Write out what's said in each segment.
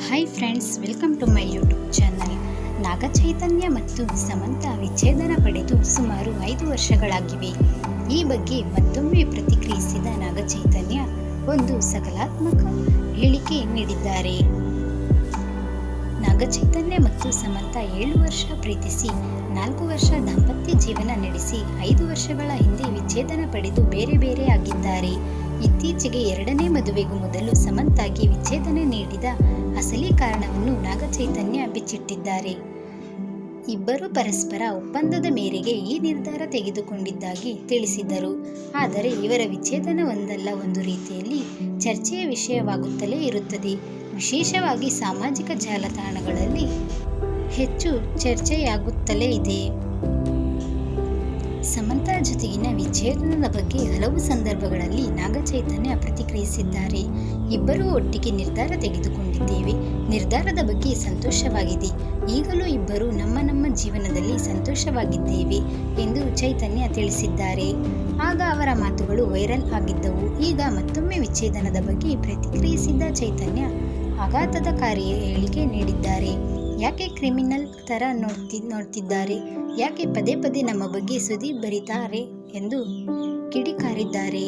Hi friends welcome to my YouTube channel Naga Chaitanya ಮತ್ತು ಸಮಂತ ವಿಚ್ಛೇದನ ಪಡೆದು ಸುಮಾರು ಐದು ವರ್ಷಗಳಾಗಿವೆ. ಈ ಬಗ್ಗೆ ಮತ್ತೊಮ್ಮೆ ಪ್ರತಿಕ್ರಿಯಿಸಿದ ನಾಗಚೈತನ್ಯ ಒಂದು ಸಕಲಾತ್ಮಕ ಹೇಳಿಕೆ ನೀಡಿದ್ದಾರೆ. ನಾಗಚೈತನ್ಯ ಮತ್ತು ಸಮಂತ ಏಳು ವರ್ಷ ಪ್ರೀತಿಸಿ, ನಾಲ್ಕು ವರ್ಷ ದಾಂಪತ್ಯ ಜೀವನ ನಡೆಸಿ, ಐದು ವರ್ಷಗಳ ಹಿಂದೆ ವಿಚ್ಛೇದನ ಪಡೆದು ಬೇರೆ ಬೇರೆ ಆಗಿದ್ದಾರೆ. ಇತ್ತೀಚೆಗೆ ಎರಡನೇ ಮದುವೆಗೂ ಮೊದಲು ಸಮಂತಾಗಿ ವಿಚ್ಛೇದನ ನೀಡಿದ ಅಸಲಿ ಕಾರಣವನ್ನು ನಾಗಚೈತನ್ಯ ಬಿಚ್ಚಿಟ್ಟಿದ್ದಾರೆ. ಇಬ್ಬರು ಪರಸ್ಪರ ಒಪ್ಪಂದದ ಮೇರೆಗೆ ಈ ನಿರ್ಧಾರ ತೆಗೆದುಕೊಂಡಿದ್ದಾಗಿ ತಿಳಿಸಿದರು. ಆದರೆ ಇವರ ವಿಚ್ಛೇದನ ಒಂದಲ್ಲ ಒಂದು ರೀತಿಯಲ್ಲಿ ಚರ್ಚೆಯ ವಿಷಯವಾಗುತ್ತಲೇ ಇರುತ್ತದೆ. ವಿಶೇಷವಾಗಿ ಸಾಮಾಜಿಕ ಜಾಲತಾಣಗಳಲ್ಲಿ ಹೆಚ್ಚು ಚರ್ಚೆಯಾಗುತ್ತಲೇ ಇದೆ. ಸಮಂತಾ ಜೊತೆಗಿನ ವಿಚ್ಛೇದನದ ಬಗ್ಗೆ ಹಲವು ಸಂದರ್ಭಗಳಲ್ಲಿ ನಾಗಚೈತನ್ಯ ಪ್ರತಿಕ್ರಿಯಿಸಿದ್ದಾರೆ. ಇಬ್ಬರೂ ಒಟ್ಟಿಗೆ ನಿರ್ಧಾರ ತೆಗೆದುಕೊಂಡಿದ್ದೇವೆ. ನಿರ್ಧಾರದ ಬಗ್ಗೆ ಸಂತೋಷವಾಗಿದೆ. ಈಗಲೂ ಇಬ್ಬರು ನಮ್ಮ ನಮ್ಮ ಜೀವನದಲ್ಲಿ ಸಂತೋಷವಾಗಿದ್ದೇವೆ ಎಂದು ಚೈತನ್ಯ ತಿಳಿಸಿದ್ದಾರೆ. ಆಗ ಅವರ ಮಾತುಗಳು ವೈರಲ್ ಆಗಿದ್ದವು. ಈಗ ಮತ್ತೊಮ್ಮೆ ವಿಚ್ಛೇದನದ ಬಗ್ಗೆ ಪ್ರತಿಕ್ರಿಯಿಸಿದ್ದ ಚೈತನ್ಯ ಆಘಾತದ ಕಾರ್ಯ ಹೇಳಿಕೆ ನೀಡಿದ್ದಾರೆ. ಯಾಕೆ ಕ್ರಿಮಿನಲ್ ತರ ನೋಡ್ತಿ, ನೋಡ್ತಿದ್ದಾರೆ? ಯಾಕೆ ಪದೇ ಪದೇ ನಮ್ಮ ಬಗ್ಗೆ ಸುದ್ದಿ ಬರೀತಾರೆ ಎಂದು ಕಿಡಿಕಾರಿದ್ದಾರೆ.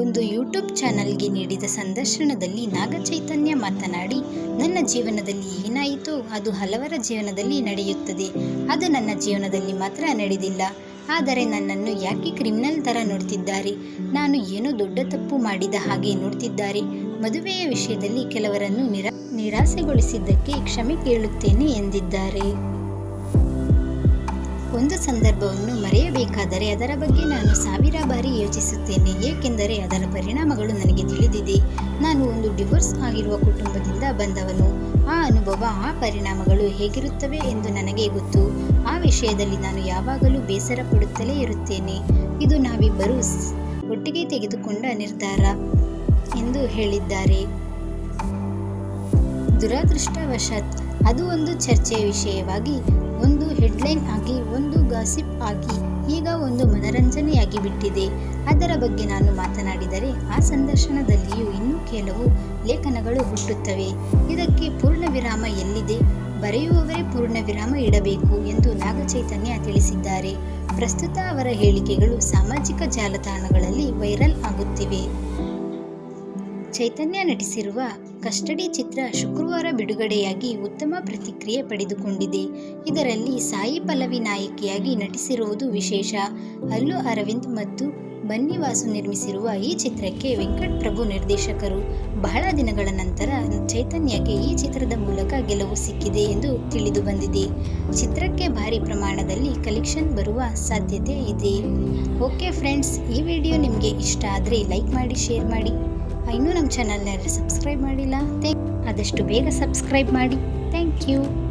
ಒಂದು ಯೂಟ್ಯೂಬ್ ಚಾನಲ್ಗೆ ನೀಡಿದ ಸಂದರ್ಶನದಲ್ಲಿ ನಾಗಚೈತನ್ಯ ಮಾತನಾಡಿ, ನನ್ನ ಜೀವನದಲ್ಲಿ ಏನಾಯಿತು ಅದು ಹಲವರ ಜೀವನದಲ್ಲಿ ನಡೆಯುತ್ತದೆ. ಅದು ನನ್ನ ಜೀವನದಲ್ಲಿ ಮಾತ್ರ ನಡೆದಿಲ್ಲ. ಆದರೆ ನನ್ನನ್ನು ಯಾಕೆ ಕ್ರಿಮಿನಲ್ ಥರ ನೋಡ್ತಿದ್ದಾರೆ? ನಾನು ಏನೋ ದೊಡ್ಡ ತಪ್ಪು ಮಾಡಿದ ಹಾಗೆ ನೋಡ್ತಿದ್ದಾರೆ? ಮದುವೆಯ ವಿಷಯದಲ್ಲಿ ಕೆಲವರನ್ನು ನಿರಾ, ನಿರಾಸೆಗೊಳಿಸಿದ್ದಕ್ಕೆ ಕ್ಷಮೆ ಕೇಳುತ್ತೇನೆ ಎಂದಿದ್ದಾರೆ. ಒಂದು ಸಂದರ್ಭವನ್ನು ಮರೆಯಬೇಕಾದರೆ ಅದರ ಬಗ್ಗೆ ನಾನು ಸಾವಿರ ಬಾರಿ ಯೋಚಿಸುತ್ತೇನೆ, ಏಕೆಂದರೆ ಅದರ ಪರಿಣಾಮಗಳು ನನಗೆ ತಿಳಿದಿದೆ. ನಾನು ಒಂದು ಡಿವೋರ್ಸ್ ಆಗಿರುವ ಕುಟುಂಬದಿಂದ ಬಂದವನು. ಆ ಅನುಭವ, ಆ ಪರಿಣಾಮಗಳು ಹೇಗಿರುತ್ತವೆ ಎಂದು ನನಗೆ ಗೊತ್ತು. ವಿಷಯದಲ್ಲಿ ನಾನು ಯಾವಾಗಲೂ ಬೇಸರ ಪಡುತ್ತಲೇ ಇರುತ್ತೇನೆ. ಇದು ನಾವಿಬ್ಬರೂ ಒಟ್ಟಿಗೆ ತೆಗೆದುಕೊಂಡ ನಿರ್ಧಾರ ಎಂದು ಹೇಳಿದ್ದಾರೆ. ದುರದೃಷ್ಟವಶಾತ್ ಅದು ಒಂದು ಚರ್ಚೆಯ ವಿಷಯವಾಗಿ ಒಂದು ಹೆಡ್ಲೈನ್ ಆಗಿ, ಒಂದು ಗಾಸಿಪ್ ಆಗಿ, ಈಗ ಒಂದು ಮನರಂಜನೆಯಾಗಿ ಬಿಟ್ಟಿದೆ ಅದರ ಬಗ್ಗೆ ನಾನು ಮಾತನಾಡಿದರೆ ಆ ಸಂದರ್ಶನದಲ್ಲಿಯೂ ಇನ್ನೂ ಕೆಲವು ಲೇಖನಗಳು ಹುಟ್ಟುತ್ತವೆ. ಇದಕ್ಕೆ ಪೂರ್ಣ ವಿರಾಮ ಎಲ್ಲಿದೆ? ಬರೆಯುವವರೇ ಪೂರ್ಣ ವಿರಾಮ ಇಡಬೇಕು ಎಂದು ನಾಗಚೈತನ್ಯ ತಿಳಿಸಿದ್ದಾರೆ. ಪ್ರಸ್ತುತ ಅವರ ಹೇಳಿಕೆಗಳು ಸಾಮಾಜಿಕ ಜಾಲತಾಣಗಳಲ್ಲಿ ವೈರಲ್ ಆಗುತ್ತಿವೆ. ಚೈತನ್ಯ ನಟಿಸಿರುವ ಕಸ್ಟಡಿ ಚಿತ್ರ ಶುಕ್ರವಾರ ಬಿಡುಗಡೆಯಾಗಿ ಉತ್ತಮ ಪ್ರತಿಕ್ರಿಯೆ ಪಡೆದುಕೊಂಡಿದೆ. ಇದರಲ್ಲಿ ಸಾಯಿ ಪಲ್ಲವಿ ನಾಯಕಿಯಾಗಿ ನಟಿಸಿರುವುದು ವಿಶೇಷ. ಅಲ್ಲು ಅರವಿಂದ್ ಮತ್ತು ಬನ್ನಿವಾಸು ನಿರ್ಮಿಸಿರುವ ಈ ಚಿತ್ರಕ್ಕೆ ವೆಂಕಟ್ ಪ್ರಭು ನಿರ್ದೇಶಕರು. ಬಹಳ ದಿನಗಳ ನಂತರ ಚೈತನ್ಯಗೆ ಈ ಚಿತ್ರದ ಮೂಲಕ ಗೆಲುವು ಸಿಕ್ಕಿದೆ ಎಂದು ತಿಳಿದು ಬಂದಿದೆ. ಚಿತ್ರಕ್ಕೆ ಭಾರಿ ಪ್ರಮಾಣದಲ್ಲಿ ಕಲೆಕ್ಷನ್ ಬರುವ ಸಾಧ್ಯತೆ ಇದೆ. ಓಕೆ ಫ್ರೆಂಡ್ಸ್, ಈ ವಿಡಿಯೋ ನಿಮಗೆ ಇಷ್ಟ ಆದರೆ ಲೈಕ್ ಮಾಡಿ, ಶೇರ್ ಮಾಡಿ. ಇನ್ನೂ ನಮ್ಮ ಚಾನಲ್ನ ಸಬ್ಸ್ಕ್ರೈಬ್ ಮಾಡಿಲ್ಲ? ಥ್ಯಾಂಕ್ ಆದಷ್ಟು ಬೇಗ ಸಬ್ಸ್ಕ್ರೈಬ್ ಮಾಡಿ. Thank you